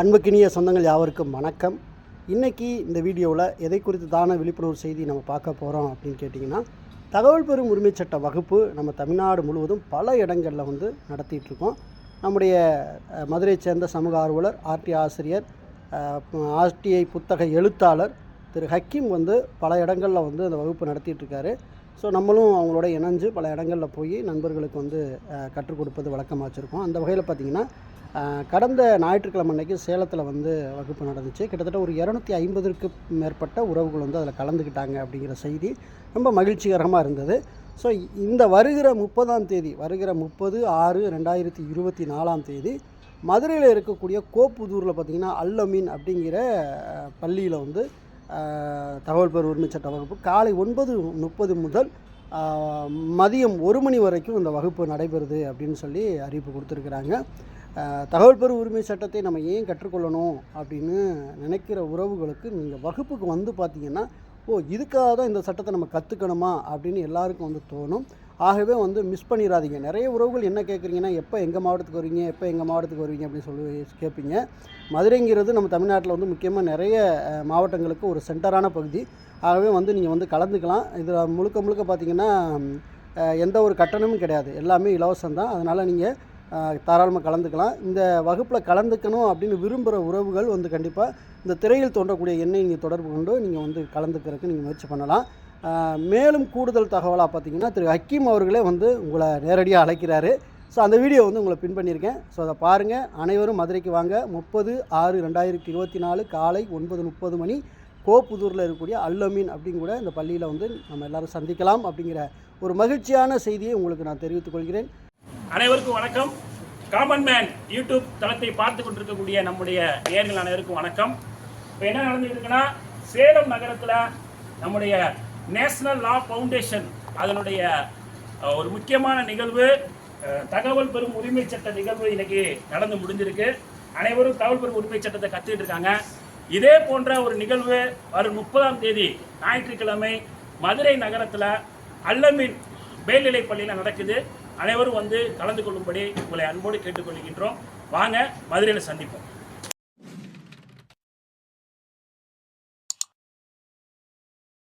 அன்புக்கினிய சொந்தங்கள் யாவருக்கும் வணக்கம். இன்றைக்கி இந்த வீடியோவில் எதை குறித்து தான விழிப்புணர்வு செய்தி நம்ம பார்க்க போகிறோம் அப்படின்னு கேட்டிங்கன்னா தகவல் பெறும் உரிமைச் சட்ட வகுப்பு நம்ம தமிழ்நாடு முழுவதும் பல இடங்களில் வந்து நடத்திட்டுருக்கோம் நம்முடைய மதுரையைச் சேர்ந்த சமூக ஆர்வலர் ஆர்டி ஆசிரியர் ஆர்டிஐ புத்தக எழுத்தாளர் திரு ஹக்கீம் வந்து பல இடங்களில் வந்து அந்த வகுப்பு நடத்திட்டுருக்காரு ஸோ நம்மளும் அவங்களோட இணைஞ்சு பல இடங்களில் போய் நண்பர்களுக்கு வந்து கற்றுக் கொடுப்பது வழக்கமாக வச்சுருக்கோம். அந்த வகையில் பார்த்திங்கன்னா கடந்த ஞாயிற்றுக்கிழமை அன்னைக்கு சேலத்தில் வந்து வகுப்பு நடந்துச்சு. கிட்டத்தட்ட ஒரு இரநூத்தி ஐம்பதுக்கு மேற்பட்ட உறவுகள் வந்து அதில் கலந்துக்கிட்டாங்க அப்படிங்கிற செய்தி ரொம்ப மகிழ்ச்சிகரமாக இருந்தது. ஸோ இந்த வருகிற முப்பதாம் தேதி வருகிற முப்பது ஆறு ரெண்டாயிரத்தி இருபத்தி நாலாம் தேதி மதுரையில் இருக்கக்கூடிய கோப்புதூரில் பார்த்திங்கன்னா அல்லமீன் அப்படிங்கிற பள்ளியில் வந்து தகவல் பெறு உரிமை சட்ட வகுப்பு. காலை ஒன்பது முப்பது முதல் மதியம் ஒரு மணி வரைக்கும் இந்த வகுப்பு நடைபெறுது அப்படின்னு சொல்லி அறிவிப்பு கொடுத்துருக்குறாங்க. தகவல் பெறு உரிமை சட்டத்தை நம்ம ஏன் கற்றுக்கொள்ளணும் அப்படின்னு நினைக்கிற உறவுகளுக்கு நீங்கள் வகுப்புக்கு வந்து பார்த்தீங்கன்னா ஓ இதுக்காக தான் இந்த சட்டத்தை நம்ம கற்றுக்கணுமா அப்படின்னு எல்லாருக்கும் வந்து தோணும். ஆகவே வந்து மிஸ் பண்ணிடாதீங்க நிறைய உறவுகள் என்ன கேட்குறீங்கன்னா எப்போ எங்கள் மாவட்டத்துக்கு வருவீங்க எப்போ எங்கள் மாவட்டத்துக்கு வருவீங்க அப்படின்னு சொல்லி கேட்பீங்க. மதுரைங்கிறது நம்ம தமிழ்நாட்டில் வந்து முக்கியமாக நிறைய மாவட்டங்களுக்கு ஒரு சென்டரான பகுதி. ஆகவே வந்து நீங்கள் வந்து கலந்துக்கலாம். இதில் முழுக்க முழுக்க பார்த்தீங்கன்னா எந்த ஒரு கட்டணமும் கிடையாது. எல்லாமே இலவசம் தான். அதனால் நீங்கள் தாராளமாக கலந்துக்கலாம். இந்த வகுப்பில் கலந்துக்கணும் அப்படின்னு விரும்புகிற உறவுகள் வந்து கண்டிப்பாக இந்த திரையில் தோன்றக்கூடிய எண்ணெய் நீங்கள் தொடர்பு கொண்டு நீங்கள் வந்து கலந்துக்கிறதுக்கு நீங்கள் முயற்சி பண்ணலாம். மேலும் கூடுதல் தகவலாக பார்த்தீங்கன்னா திரு ஹக்கீம் அவர்களே வந்து உங்களை நேரடியாக அழைக்கிறாரு. ஸோ அந்த வீடியோ வந்து உங்களை பின் பண்ணியிருக்கேன். ஸோ அதை பாருங்கள் அனைவரும் மதுரைக்கு வாங்க. முப்பது ஆறு ரெண்டாயிரத்தி இருபத்தி நாலு காலை ஒன்பது முப்பது மணி. கோப்புதூரில் இருக்கக்கூடிய அல்லமீன் அப்படிங்கூட இந்த பள்ளியில் வந்து நம்ம எல்லாரும் சந்திக்கலாம் அப்படிங்கிற ஒரு மகிழ்ச்சியான செய்தியை உங்களுக்கு நான் தெரிவித்துக் கொள்கிறேன். அனைவருக்கும் வணக்கம். காமன் மேன் யூடியூப் தளத்தை பார்த்து கொண்டிருக்கக்கூடிய நம்முடைய நேர்கள் அனைவருக்கும் வணக்கம். இப்போ என்ன நடந்துருக்குன்னா சேலம் நகரத்தில் நம்முடைய நேஷனல் லா ஃபவுண்டேஷன் அதனுடைய ஒரு முக்கியமான நிகழ்வு தகவல் பெறும் உரிமை சட்ட நிகழ்வு இன்னைக்கு நடந்து முடிஞ்சிருக்கு. அனைவரும் தகவல் பெறும் உரிமை சட்டத்தை கற்றுக்கிட்டு இருக்காங்க. இதே போன்ற ஒரு நிகழ்வு வரும் முப்பதாம் தேதி ஞாயிற்றுக்கிழமை மதுரை நகரத்தில் அல்லமின் மேல்நிலை பள்ளியில் நடக்குது. அனைவரும் வந்து கலந்து கொள்ளும்படி உங்களை அன்போடு கேட்டுக்கொள்கின்றோம். வாங்க மதுரையில் சந்திப்போம்.